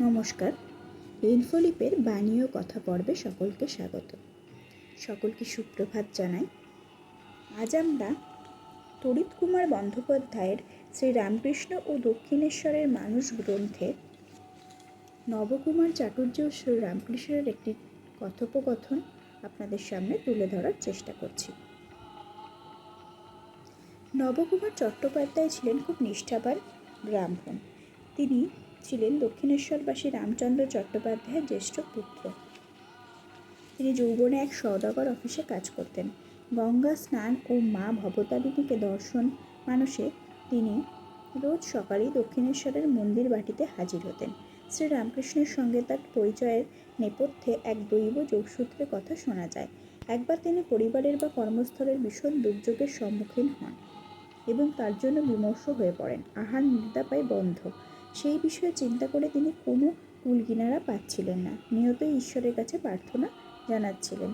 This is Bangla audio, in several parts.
নমস্কার। ইনফোলিপের বাণীয় কথা পর্বে সকলকে স্বাগত। সকলকে সুপ্রভাত জানাই। আজ আমরা তড়িৎ কুমার বন্দ্যোপাধ্যায়ের শ্রী রামকৃষ্ণ ও দক্ষিণেশ্বরের মানুষ গ্রন্থে নবকুমার চাটুর্য ও শ্রী রামকৃষ্ণের একটি কথোপকথন আপনাদের সামনে তুলে ধরার চেষ্টা করছি। নবকুমার চট্টোপাধ্যায় ছিলেন খুব নিষ্ঠাবান ব্রাহ্মণ। তিনি ছিলেন দক্ষিণেশ্বরবাসী রামচন্দ্র চট্টোপাধ্যায়ের জ্যেষ্ঠ পুত্র। তিনি যৌবনে এক সওদাগর অফিসে কাজ করতেন। গঙ্গা স্নান ও মা ভবতারিণীকে দর্শন মানুষে তিনি রোজ সকালেই দক্ষিণেশ্বরের মন্দির বাটিতে হাজির হতেন। শ্রী রামকৃষ্ণের সঙ্গে তার পরিচয়ের নেপথ্যে এক দৈব যোগসূত্রের কথা শোনা যায়। একবার তিনি পরিবারের বা কর্মস্থলের ভীষণ দুর্যোগের সম্মুখীন হন এবং তার জন্য বিমর্ষ হয়ে পড়েন। আহার নির্দাপায় বন্ধ। সেই বিষয়ে চিন্তা করে তিনি কোনো কুলকিনারা পাচ্ছিলেন না। নিয়তই ঈশ্বরের কাছে প্রার্থনা জানাচ্ছিলেন।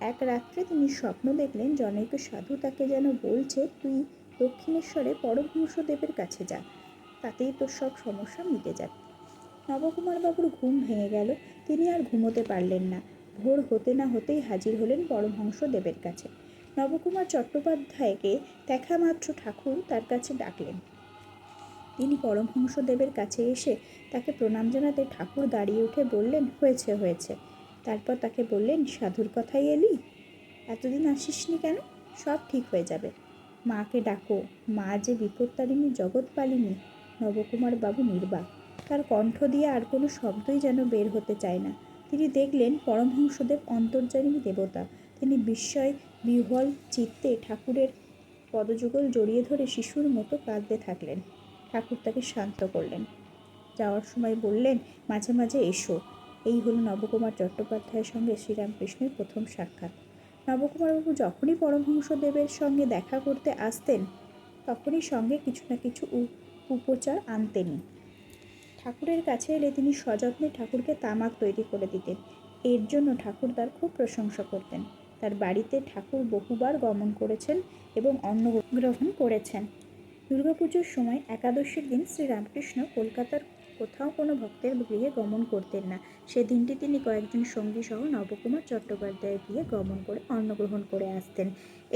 এক রাত্রে তিনি স্বপ্ন দেখলেন, জনৈক সাধু তাকে যেন বলছে, তুই দক্ষিণেশ্বরে পরমহংসদেবের কাছে যা, তাতেই তোর সব সমস্যা মিটে যাবে। নবকুমার বাবুর ঘুম ভেঙে গেল। তিনি আর ঘুমোতে পারলেন না। ভোর হতে না হতেই হাজির হলেন পরমহংস দেবের কাছে। নবকুমার চট্টোপাধ্যায়কে দেখা মাত্র ঠাকুর তার কাছে ডাকলেন। তিনি পরমহংসদেবের কাছে এসে তাকে প্রণাম জানাতে ঠাকুর দাঁড়িয়ে উঠে বললেন, হয়েছে হয়েছে। তারপর তাকে বললেন, সাধুর কথাই এলি? এতদিন আসিসনি কেন? সব ঠিক হয়ে যাবে। মাকে ডাকো, মা যে বিপত্তারিণী জগৎ পালিনী নবকুমার বাবু নির্বাক। তার কণ্ঠ দিয়ে আর কোনো শব্দই যেন বের হতে চায় না। তিনি দেখলেন পরমহংসদেব অন্তর্জামী দেবতা। তিনি বিস্ময়, বিহ্বল চিত্তে ঠাকুরের পদযুগল জড়িয়ে ধরে শিশুর মতো কাঁদতে থাকলেন। ঠাকুর তাকে শান্ত করলেন। যাওয়ার সময় বললেন, মাঝে মাঝে এসো। এই হলো নবকুমার চট্টোপাধ্যায়ের সঙ্গে শ্রীরামকৃষ্ণের প্রথম সাক্ষাৎ। নবকুমারবাবু যখনই পরমহংসদেবের সঙ্গে দেখা করতে আসতেন, তখনই সঙ্গে কিছু না কিছু উপচার আনতেনই। ঠাকুরের কাছে এলে তিনি সযত্নে ঠাকুরকে তামাক তৈরি করে দিতেন। এর জন্য ঠাকুর তার খুব প্রশংসা করতেন। তার বাড়িতে ঠাকুর বহুবার গমন করেছেন এবং অন্ন গ্রহণ করেছেন। দুর্গাপুজোর সময় একাদশীর দিন শ্রীরামকৃষ্ণ কলকাতার কোথাও কোনো ভক্তের গৃহে গমন করতেন না। সে দিনটি তিনি কয়েকজন সঙ্গী সহ নবকুমার চট্টোপাধ্যায়ের গৃহে গমন করে অন্নগ্রহণ করে আসতেন।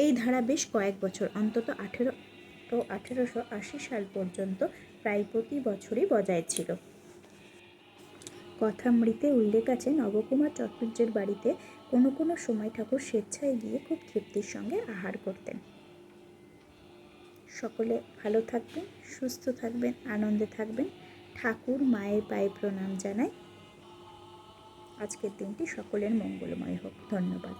এই ধারা বেশ কয়েক বছর, অন্তত আঠেরো তো আঠেরোশো আশি সাল পর্যন্ত প্রায় প্রতি বছরই বজায় ছিল। কথামৃতে উল্লেখ আছে, নবকুমার চট্টোপাধ্যায়ের বাড়িতে কোনো কোনো সময় ঠাকুর স্বেচ্ছায় গিয়ে খুব তৃপ্তির সঙ্গে আহার করতেন। সকলে ভালো থাকবেন, সুস্থ থাকবেন, আনন্দে থাকবেন। ঠাকুর মায়ের পায়ে প্রণাম জানাই। আজকের দিনটি সকলের মঙ্গলময় হোক। ধন্যবাদ।